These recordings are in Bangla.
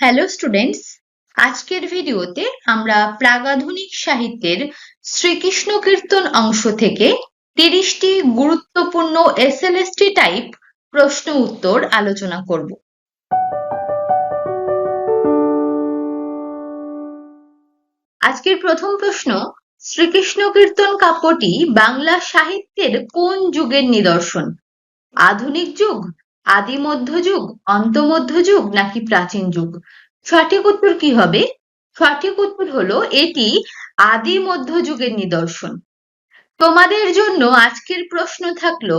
হ্যালো স্টুডেন্টস আজকের ভিডিওতে আমরা প্রাগাধুনিক সাহিত্যের শ্রীকৃষ্ণ কীর্তন অংশ থেকে তিরিশটি গুরুত্বপূর্ণ এসএলএসটি টাইপ প্রশ্ন উত্তর আলোচনা করব। আজকের প্রথম প্রশ্ন, শ্রীকৃষ্ণ কীর্তন কাব্যটি বাংলা সাহিত্যের কোন যুগের নিদর্শন? আধুনিক যুগ আদি মধ্যযুগ অন্তমধ্যযুগ নাকি প্রাচীন যুগ? সঠিক উত্তর কি হবে? সঠিক উত্তর হলো এটি আদি মধ্যযুগের নিদর্শন। তোমাদের জন্য আজকের প্রশ্ন থাকল,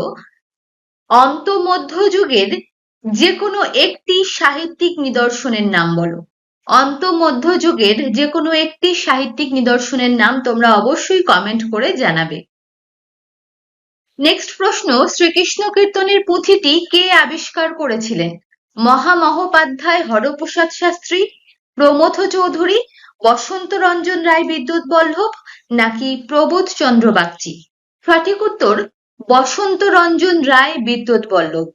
অন্তমধ্যযুগের যে কোনো একটি সাহিত্যিক নিদর্শনের নাম বলো। অন্তমধ্যযুগের যে কোনো একটি সাহিত্যিক নিদর্শনের নাম তোমরা অবশ্যই কমেন্ট করে জানাবে। নেক্সট প্রশ্ন, শ্রীকৃষ্ণ কীর্তনের পুঁথিটি কে আবিষ্কার করেছিলেন? মহামহোপাধ্যায় হরপ্রসাদ শাস্ত্রী প্রমথ চৌধুরী, বসন্ত রঞ্জন রায় বিদ্যুৎ বল্লভ, নাকি প্রবোধ চন্দ্র বাগচি? সঠিক উত্তর, বসন্ত রঞ্জন রায় বিদ্যুৎ বল্লভ।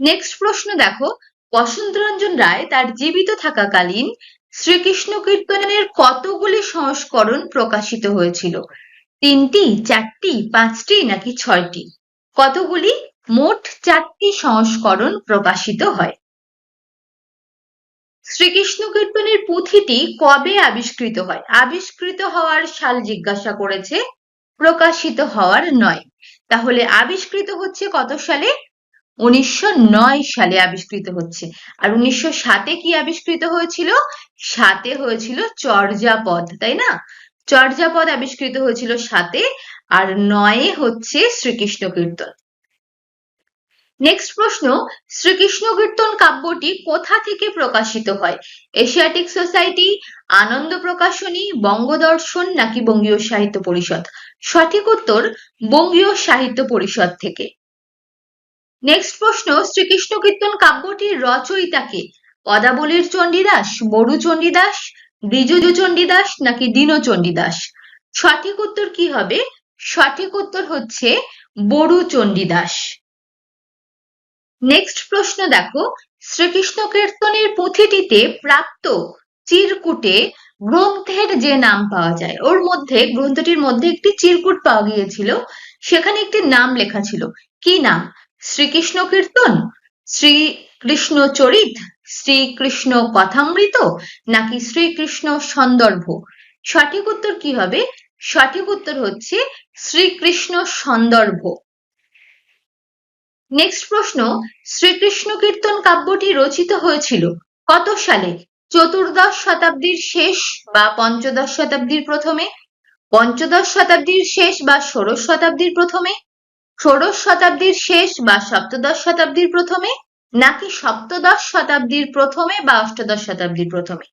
নেক্সট প্রশ্ন দেখো, বসন্ত রঞ্জন রায় তার জীবিত থাকাকালীন শ্রীকৃষ্ণ কীর্তনের কতগুলি সংস্করণ প্রকাশিত হয়েছিল? তিনটি, চারটি, পাঁচটি নাকি ছয়টি? কতগুলি? মোট চারটি সংস্করণ প্রকাশিত হয়। শ্রীকৃষ্ণ কীর্তনের পুঁথিটি কবে আবিষ্কৃত হয়? আবিষ্কৃত হওয়ার সাল জিজ্ঞাসা করেছে, প্রকাশিত হওয়ার নয়। তাহলে আবিষ্কৃত হচ্ছে কত সালে? উনিশশো নয় সালে আবিষ্কৃত হচ্ছে। আর উনিশশো সাতে কি আবিষ্কৃত হয়েছিল? সাতে হয়েছিল চর্যাপদ, তাই না? চর্যাপদ আবিষ্কৃত হয়েছিল সাতে আর নয়ে হচ্ছে শ্রীকৃষ্ণ কীর্তন। নেক্সট প্রশ্ন, শ্রীকৃষ্ণ কীর্তন কাব্যটি কোথা থেকে প্রকাশিত হয়? এশিয়াটিক সোসাইটি আনন্দ প্রকাশনী, বঙ্গদর্শন নাকি বঙ্গীয় সাহিত্য পরিষদ? সঠিক উত্তর, বঙ্গীয় সাহিত্য পরিষদ থেকে। নেক্সট প্রশ্ন, শ্রীকৃষ্ণ কীর্তন কাব্যটির রচয়িতাকে পদাবলীর চণ্ডীদাস বড়ু চণ্ডীদাস দ্বিজু চণ্ডীদাস নাকি দীন চণ্ডীদাস? সঠিক উত্তর কি হবে? সঠিক উত্তর হচ্ছে বড়ু চণ্ডীদাস। নেক্সট প্রশ্ন দেখো। শ্রীকৃষ্ণ কীর্তনের পুঁথিটিতে প্রাপ্ত চিরকুটে গ্রন্থের যে নাম পাওয়া যায়, ওর মধ্যে, গ্রন্থটির মধ্যে একটি চিরকুট পাওয়া গিয়েছিল, সেখানে একটি নাম লেখা ছিল। কি নাম? শ্রীকৃষ্ণ কীর্তন? শ্রীকৃষ্ণ চরিত শ্রীকৃষ্ণ কথামৃত নাকি শ্রীকৃষ্ণ সন্দর্ভ? সঠিক উত্তর কি হবে? সঠিক উত্তর হচ্ছে শ্রীকৃষ্ণ সন্দর্ভ। নেক্সট প্রশ্ন, শ্রীকৃষ্ণ কীর্তন কাব্যটি রচিত হয়েছিল কত সালে? চতুর্দশ শতাব্দীর শেষ বা পঞ্চদশ শতাব্দীর প্রথমে? পঞ্চদশ শতাব্দীর শেষ বা ষোড়শ শতাব্দীর প্রথমে? ষোড়শ শতাব্দীর শেষ বা সপ্তদশ শতাব্দীর প্রথমে? নাকি সপ্তদশ শতাব্দীর প্রথমে বা অষ্টাদশ শতাব্দীর প্রথমে?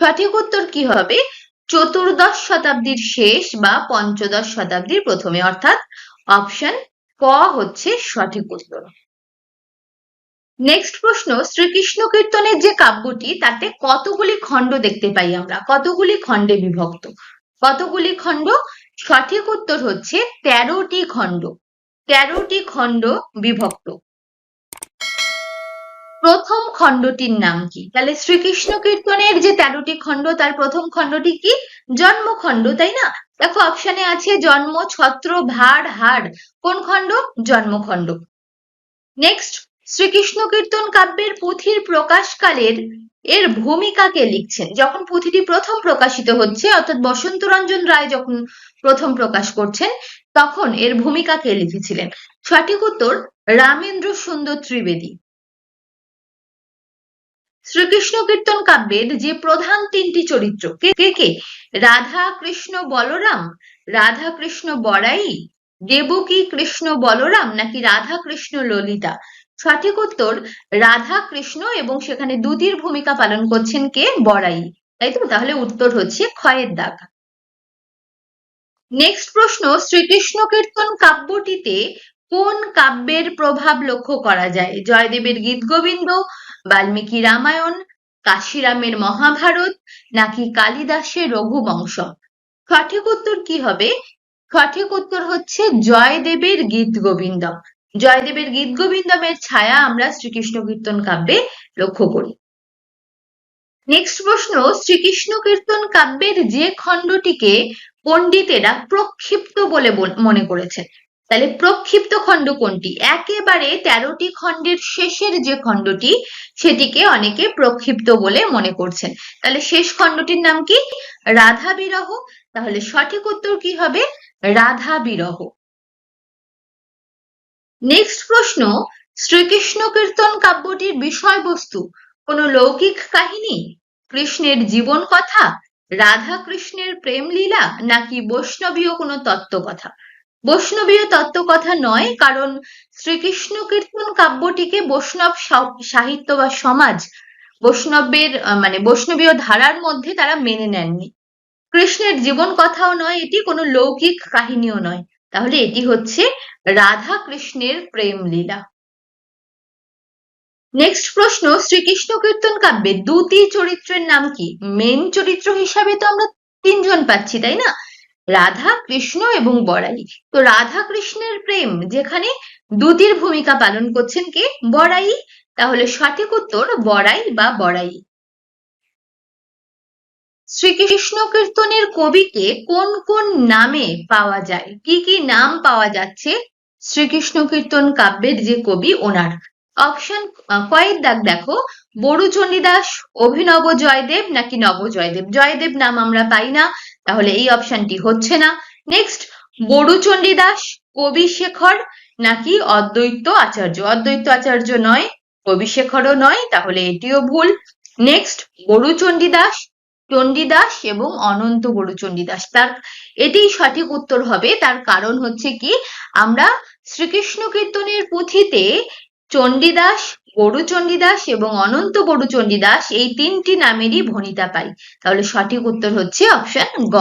সঠিক উত্তর কি হবে? চতুর্দশ শতাব্দীর শেষ বা পঞ্চদশ শতাব্দীর প্রথমে, অর্থাৎ অপশন ক হচ্ছে সঠিক উত্তর। নেক্সট প্রশ্ন, শ্রীকৃষ্ণ কীর্তনের যে কাব্যটি, তাতে কতগুলি খণ্ড দেখতে পাই আমরা? কতগুলি খণ্ডে বিভক্ত? কতগুলি খণ্ড? সঠিক উত্তর হচ্ছে তেরোটি খণ্ড। তেরোটি খণ্ড বিভক্ত। প্রথম খণ্ডটির নাম কি? তাহলে শ্রীকৃষ্ণ কীর্তনের যে তেরোটি খণ্ড, তার প্রথম খণ্ডটি কি? জন্মখণ্ড, তাই না? দেখো অপশনে আছে জন্ম, ছত্র, ভার, হাড়। কোন খণ্ড? জন্মখণ্ড। নেক্সট শ্রীকৃষ্ণ কীর্তন কাব্যের পুঁথির প্রকাশকালের এর ভূমিকাকে লিখছেন। যখন পুঁথিটি প্রথম প্রকাশিত হচ্ছে, অর্থাৎ বসন্ত রঞ্জন রায় যখন প্রথম প্রকাশ করছেন, তখন এর ভূমিকা কে লিখেছিলেন। সঠিক উত্তর, রামেন্দ্র সুন্দর ত্রিবেদী। শ্রীকৃষ্ণ কীর্তন কাব্যের যে প্রধান তিনটি চরিত্র, কে কে রাধা কৃষ্ণ বলরাম রাধা কৃষ্ণ বড়াই, দেবকী কৃষ্ণ বলরাম নাকি রাধা কৃষ্ণ ললিতা? সঠিক উত্তর রাধা কৃষ্ণ এবং সেখানে দুটির ভূমিকা পালন করছেন কে? বড়াই। তাই তো? তাহলে উত্তর হচ্ছে ক্ষয়ের দাগ। নেক্সট প্রশ্ন, শ্রীকৃষ্ণ কীর্তন কাব্যটিতে কোন কাব্যের প্রভাব লক্ষ্য করা যায়? জয়দেবের গীত গোবিন্দ বাল্মীকি রামায়ণ, কাশিরামের মহাভারত, নাকি কালিদাসের রঘুবংশ? সঠিক উত্তর কি হবে? সঠিক উত্তর হচ্ছে জয়দেবের গীত গোবিন্দম জয়দেবের গীত গোবিন্দমের ছায়া আমরা শ্রীকৃষ্ণ কীর্তন কাব্যে লক্ষ্য করি। নেক্সট প্রশ্ন, শ্রীকৃষ্ণ কীর্তন কাব্যের যে খণ্ডটিকে পণ্ডিতেরা প্রক্ষিপ্ত বলে মনে করেছেন তাহলে প্রক্ষিপ্ত খণ্ড কোনটি? একেবারে তেরোটি খণ্ডের শেষের যে খণ্ডটি, সেটিকে অনেকে প্রক্ষিপ্ত বলে মনে করছেন। তাহলে শেষ খণ্ডটির নাম কি? রাধা বিরহ। তাহলে সঠিক উত্তর কি হবে? রাধা বিরহ। নেক্সট প্রশ্ন, শ্রীকৃষ্ণ কীর্তন কাব্যটির বিষয়বস্তু, কোনো লৌকিক কাহিনী? কৃষ্ণের জীবন কথা, রাধা কৃষ্ণের প্রেম লীলা, নাকি বৈষ্ণবীয় কোনো তত্ত্ব কথা? বৈষ্ণবীয় তত্ত্বকথা নয়, কারণ শ্রীকৃষ্ণ কীর্তন কাব্যটিকে বৈষ্ণব সাহিত্য বা সমাজ বৈষ্ণবের মানে বৈষ্ণবীয় ধারার মধ্যে তারা মেনে নেননি। কৃষ্ণের জীবন কথাও নয়, এটি কোনো লৌকিক কাহিনীও নয়। তাহলে এটি হচ্ছে রাধা কৃষ্ণের প্রেম লীলা। নেক্সট প্রশ্ন শ্রীকৃষ্ণ কীর্তন কাব্যে দুটি চরিত্রের নাম কি? মেন চরিত্র হিসাবে তো আমরা তিনজন পাচ্ছি, তাই না? রাধা, কৃষ্ণ এবং বড়াই। তো রাধা কৃষ্ণের প্রেম, যেখানে দুটির ভূমিকা পালন করছেন কে? বড়াই। তাহলে সঠিক উত্তর বড়াই বা বড়াই। শ্রীকৃষ্ণ কীর্তনের কবিকে কোন কোন নামে পাওয়া যায়? কি কি নাম পাওয়া যাচ্ছে? শ্রীকৃষ্ণ কীর্তন কাব্যের যে কবি ওনার। অপশন কয়েক দাগ দেখো। বড়ু চণ্ডীদাস অভিনব জয়দেব নাকি নব জয়দেব জয়দেব নাম আমরা পাই না। তাহলে এই অপশনটি হচ্ছে না। নেক্সট বড়ু চণ্ডীদাস কবি শেখর নাকি অদ্বৈত আচার্য? অদ্বৈত আচার্য নয়, কবি শেখরও নয়, তাহলে এটিও ভুল। নেক্সট বড়ু চণ্ডীদাস চণ্ডীদাস এবং অনন্ত বড়ু চণ্ডীদাস তার এটি সঠিক উত্তর হবে। তার কারণ হচ্ছে কি, আমরা শ্রীকৃষ্ণ কীর্তনের পুঁথিতে চণ্ডীদাস বড়ুচণ্ডীদাস এবং অনন্ত বড়ুচণ্ডীদাস এই তিনটি নামেরই ভনিতা পাই। তাহলে সঠিক উত্তর হচ্ছে অপশন গ।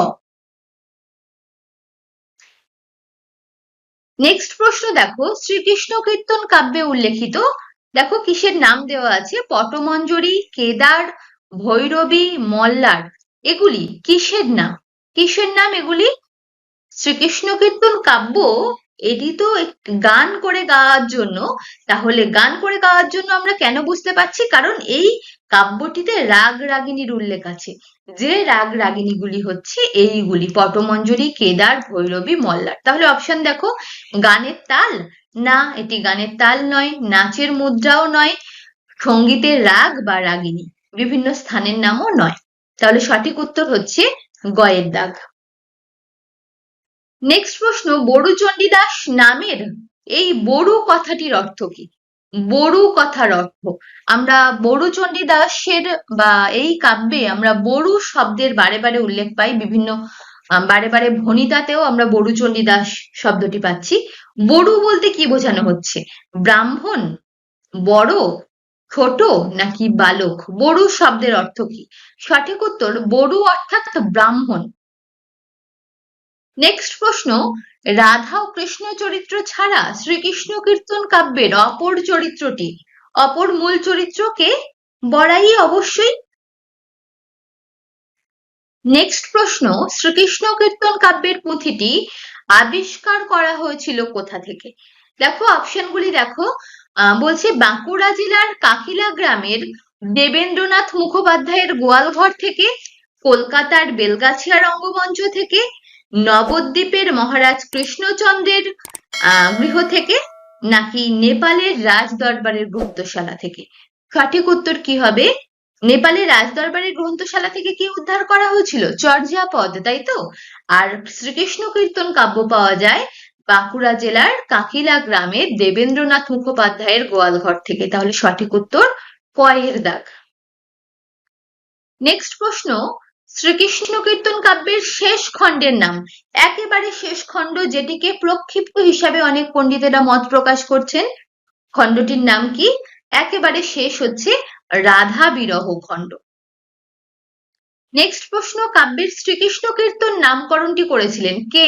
নেক্সট প্রশ্ন দেখো, শ্রীকৃষ্ণ কীর্তন কাব্যে উল্লেখিত, দেখো কিসের নাম দেওয়া আছে? পটমঞ্জরি, কেদার, ভৈরবী, মল্লার। এগুলি কিসের নাম? কিসের নাম এগুলি? শ্রীকৃষ্ণ কীর্তন কাব্য এটি তো গান করে গাওয়ার জন্য। তাহলে গান করে গাওয়ার জন্য আমরা কেন বুঝতে পারছি? কারণ এই কাব্যটিতে রাগ রাগিনীর উল্লেখ আছে। যে রাগ রাগিনীগুলি হচ্ছে এইগুলি। পটমঞ্জরি, কেদার, ভৈরবী, মল্লার। তাহলে অপশন দেখো। গানের তাল। না, এটি গানের তাল নয়। নাচের মুদ্রাও নয়। সঙ্গীতের রাগ বা রাগিনী। বিভিন্ন স্থানের নামও নয়। তাহলে সঠিক উত্তর হচ্ছে গয়ের দাগ। নেক্সট প্রশ্ন, বড়ু চণ্ডীদাস নামের এই বড়ু কথাটির অর্থ কি? বড়ু কথার অর্থ, আমরা বড়ু চণ্ডীদাসের বা এই কাব্যে আমরা বড়ু শব্দের বারে বারে উল্লেখ পাই, বিভিন্ন বারে বারে ভনিতাতেও আমরা বড়ু চণ্ডীদাস শব্দটি পাচ্ছি। বড়ু বলতে কি বোঝানো হচ্ছে? ব্রাহ্মণ, বড়, ছোট নাকি বালক? বড়ু শব্দের অর্থ কি? সঠিক উত্তর, বড়ু অর্থাৎ ব্রাহ্মণ। নেক্সট প্রশ্ন, রাধা ও কৃষ্ণ চরিত্র ছাড়া শ্রীকৃষ্ণ কীর্তন কাব্যের অপর চরিত্রটি, অপর মূল চরিত্রকে বড়াই অবশ্যই। নেক্সট প্রশ্ন, শ্রীকৃষ্ণ কীর্তন কাব্যের পুঁথিটি আবিষ্কার করা হয়েছিল কোথা থেকে? দেখো অপশনগুলি দেখো। বলছে বাঁকুড়া জেলার কাকিলা গ্রামের দেবেন্দ্রনাথ মুখোপাধ্যায়ের গোয়ালঘর থেকে, কলকাতার বেলগাছিয়া রঙ্গমঞ্চ থেকে নবদ্বীপের মহারাজ কৃষ্ণচন্দ্রের গৃহ থেকে নাকি নেপালের রাজ দরবারের গ্রন্থশালা থেকে? সঠিক উত্তর কি হবে? নেপালের রাজ দরবারের গ্রন্থশালা থেকে কি উদ্ধার করা হয়েছিল? চর্যা চর্যাপদ তাই তো? আর শ্রীকৃষ্ণ কীর্তন কাব্য পাওয়া যায় বাঁকুড়া জেলার কাকিলা গ্রামের দেবেন্দ্রনাথ মুখোপাধ্যায়ের গোয়ালঘর থেকে। তাহলে সঠিক উত্তর, কয়ের দাগ। নেক্সট প্রশ্ন শ্রীকৃষ্ণ কীর্তন কাব্যের শেষ খণ্ডের নাম। একেবারে শেষ খণ্ড যেটিকে প্রক্ষিপ্ত হিসাবে অনেক পণ্ডিতেরা মত প্রকাশ করছেন। খণ্ডটির নাম কি? একেবারে শেষ হচ্ছে রাধা বিরহ খণ্ড। নেক্সট প্রশ্ন, কাব্যের শ্রীকৃষ্ণ কীর্তন নামকরণটি করেছিলেন কে?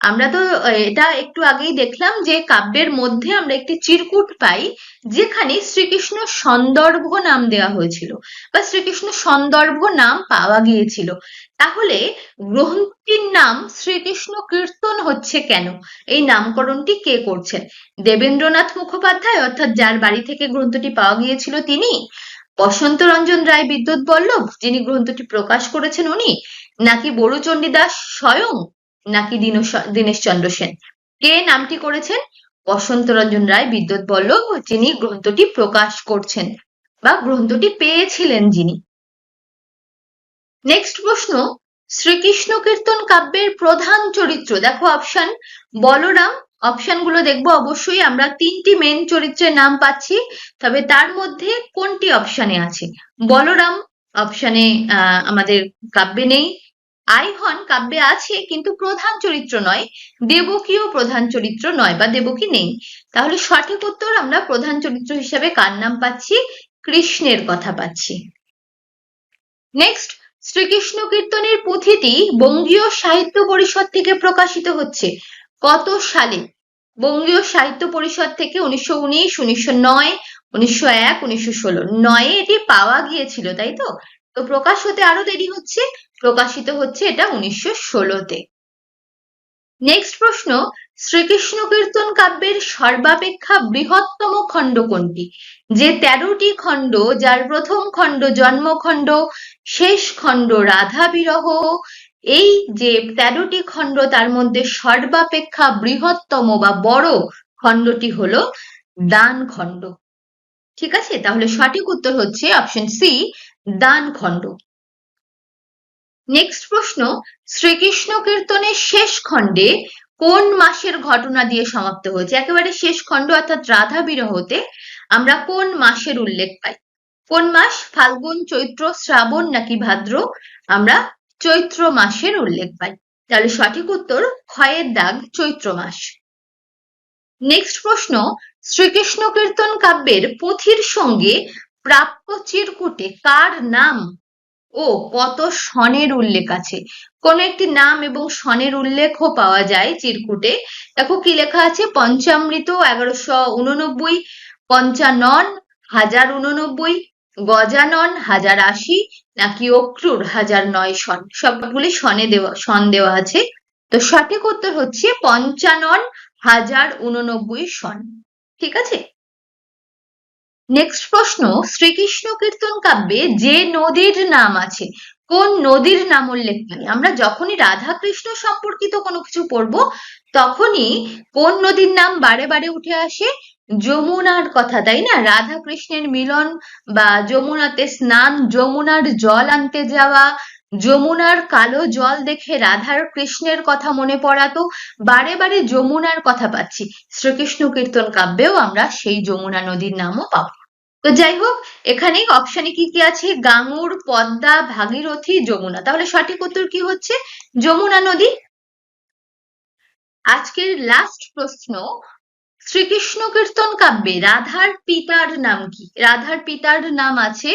আমরা তো এটা একটু আগেই দেখলাম যে কাব্যের মধ্যে আমরা একটি চিরকুট পাই যেখানে শ্রীকৃষ্ণ সন্দর্ভ নাম দেওয়া হয়েছিল বা শ্রীকৃষ্ণ সন্দর্ভ নাম পাওয়া গিয়েছিল। তাহলে গ্রন্থটির নাম শ্রীকৃষ্ণ কীর্তন হচ্ছে কেন? এই নামকরণটি কে করছেন? দেবেন্দ্রনাথ মুখোপাধ্যায়, অর্থাৎ যার বাড়ি থেকে গ্রন্থটি পাওয়া গিয়েছিল তিনি? বসন্ত রঞ্জন রায় বিদ্যুৎ বল্লভ, যিনি গ্রন্থটি প্রকাশ করেছেন উনি? নাকি বড়ুচণ্ডী দাস স্বয়ং নাকি দীনেশ চন্দ্র সেন? কে নামটি করেছেন? বসন্ত রঞ্জন রায়, বিদ্যুৎ বল্লভ, যিনি গ্রন্থটি প্রকাশ করছেন বা গ্রন্থটি পেয়েছিলেন যিনি। নেক্সট প্রশ্ন, শ্রীকৃষ্ণ কীর্তন কাব্যের প্রধান চরিত্র। দেখো অপশন বলরাম। অপশনগুলো দেখব অবশ্যই, আমরা তিনটি মেন চরিত্রের নাম পাচ্ছি, তবে তার মধ্যে কোনটি অপশানে আছে? বলরাম অপশানে আমাদের কাব্যে নেই। আইহন কাব্যে আছে, কিন্তু প্রধান চরিত্র নয়, দেবকীও প্রধান চরিত্র নয় বা দেবকী নেই। তাহলে সঠিক উত্তর আমরা প্রধান চরিত্র হিসেবে কার নাম পাচ্ছি? কৃষ্ণের কথা পাচ্ছি। নেক্সট শ্রীকৃষ্ণ কীর্তনের পুঁথিটি বঙ্গীয় সাহিত্য পরিষদ থেকে প্রকাশিত হচ্ছে। কত সালে? বঙ্গীয় সাহিত্য পরিষদ থেকে উনিশশো উনিশ, উনিশশো নয়, উনিশশো এক, উনিশশো ষোলো। নয়ে এটি পাওয়া গিয়েছিল, তাই তো? তো প্রকাশ হতে আরও দেরি হচ্ছে। প্রকাশিত হচ্ছে এটা উনিশশো ষোলোতে। নেক্সট প্রশ্ন, শ্রীকৃষ্ণ কীর্তন কাব্যের সর্বাপেক্ষা বৃহত্তম খণ্ড কোনটি? যে তেরোটি খণ্ড, যার প্রথম খণ্ড জন্মখণ্ড, শেষ খণ্ড রাধা বিরহ, এই যে তেরোটি খণ্ড তার মধ্যে সর্বাপেক্ষা বৃহত্তম বা বড় খণ্ডটি হলো দান খণ্ড। ঠিক আছে? তাহলে সঠিক উত্তর হচ্ছে অপশন সি দান খণ্ড। নেক্সট প্রশ্ন, শ্রীকৃষ্ণ কীর্তনের শেষ খণ্ডে কোন মাসের ঘটনা দিয়ে সমাপ্ত হয়েছে? একেবারে শেষ খণ্ড অর্থাৎ রাধা বিরহতে আমরা কোন মাসের উল্লেখ পাই? কোন মাস? ফাল্গুন, চৈত্র, শ্রাবণ নাকি ভাদ্র? আমরা চৈত্র মাসের উল্লেখ পাই। তাহলে সঠিক উত্তর, ক্ষয়ের দাগ, চৈত্র মাস। নেক্সট প্রশ্ন, শ্রীকৃষ্ণ কীর্তন কাব্যের পুঁথির সঙ্গে প্রাপ্য চিরকুটে কার নাম? ও, কত সনের উল্লেখ আছে। কোন একটি নাম এবং সনের উল্লেখও পাওয়া যায় চিরকুটে। দেখো কি লেখা আছে? পঞ্চামৃত এগারোশো উননব্বই, পঞ্চানন হাজার উননব্বই, গজানন হাজার আশি, নাকি অক্রুর হাজার নয় সন সবগুলি সনে দেওয়া সন দেওয়া আছে। তো সঠিক উত্তর হচ্ছে পঞ্চানন হাজার উননব্বই সন ঠিক আছে? নেক্সট প্রশ্ন, শ্রীকৃষ্ণ কীর্তন কাব্যে যে নদীর নাম আছে, কোন নদীর নাম উল্লেখ নেই? আমরা যখনই রাধা কৃষ্ণ সম্পর্কিত কোনো কিছু পড়ব, তখনই কোন নদীর নাম বারে বারে উঠে আসে? যমুনার কথা, তাই না? রাধা কৃষ্ণের মিলন বা যমুনাতে স্নান, যমুনার জল আনতে যাওয়া, যমুনার কালো জল দেখে রাধার কৃষ্ণের কথা মনে পড়াতো, বারে বারে যমুনার কথা পাচ্ছি। শ্রীকৃষ্ণ কীর্তন কাব্যেও আমরা সেই যমুনা নদীর নামও পাবো। তো যাই হোক এখানে অপশানে কি কি আছে? গাঙ্গুর পদ্মা, ভাগীরথী, যমুনা। তাহলে সঠিক উত্তর কি হচ্ছে? যমুনা নদী। আজকের লাস্ট প্রশ্ন, শ্রীকৃষ্ণ কীর্তন কাব্যে রাধার পিতার নাম কি? রাধার পিতার নাম আছে,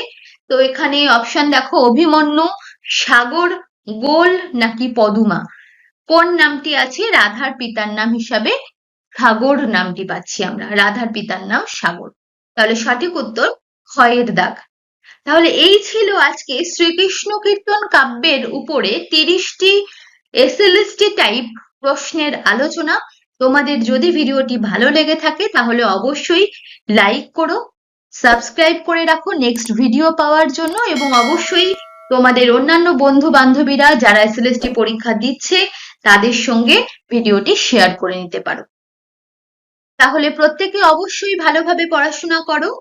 তো এখানে অপশন দেখো, অভিমন্যু, সাগর, গোল নাকি পদুমা? কোন নামটি আছে? রাধার পিতার নাম হিসাবে সাগর নামটি পাচ্ছি আমরা। রাধার পিতার নাম সাগর। তাহলে সঠিক উত্তর ক্ষয়ের দাগ। তাহলে এই ছিল আজকে শ্রীকৃষ্ণ কীর্তন কাব্যের উপরে তিরিশটি এসএলএসটি টাইপ প্রশ্নের আলোচনা। তোমাদের যদি ভিডিওটি ভালো লেগে থাকে তাহলে অবশ্যই লাইক করো সাবস্ক্রাইব করে রাখো নেক্সট ভিডিও পাওয়ার জন্য এবং অবশ্যই তোমাদের অন্যান্য বন্ধু বান্ধবীরা যারা এসএলএসটি পরীক্ষা দিচ্ছে তাদের সঙ্গে ভিডিওটি শেয়ার করে নিতে পারো। তাহলে প্রত্যেকে অবশ্যই ভালোভাবে পড়াশোনা করো।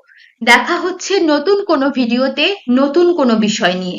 দেখা হচ্ছে নতুন কোনো ভিডিওতে নতুন কোনো বিষয় নিয়ে।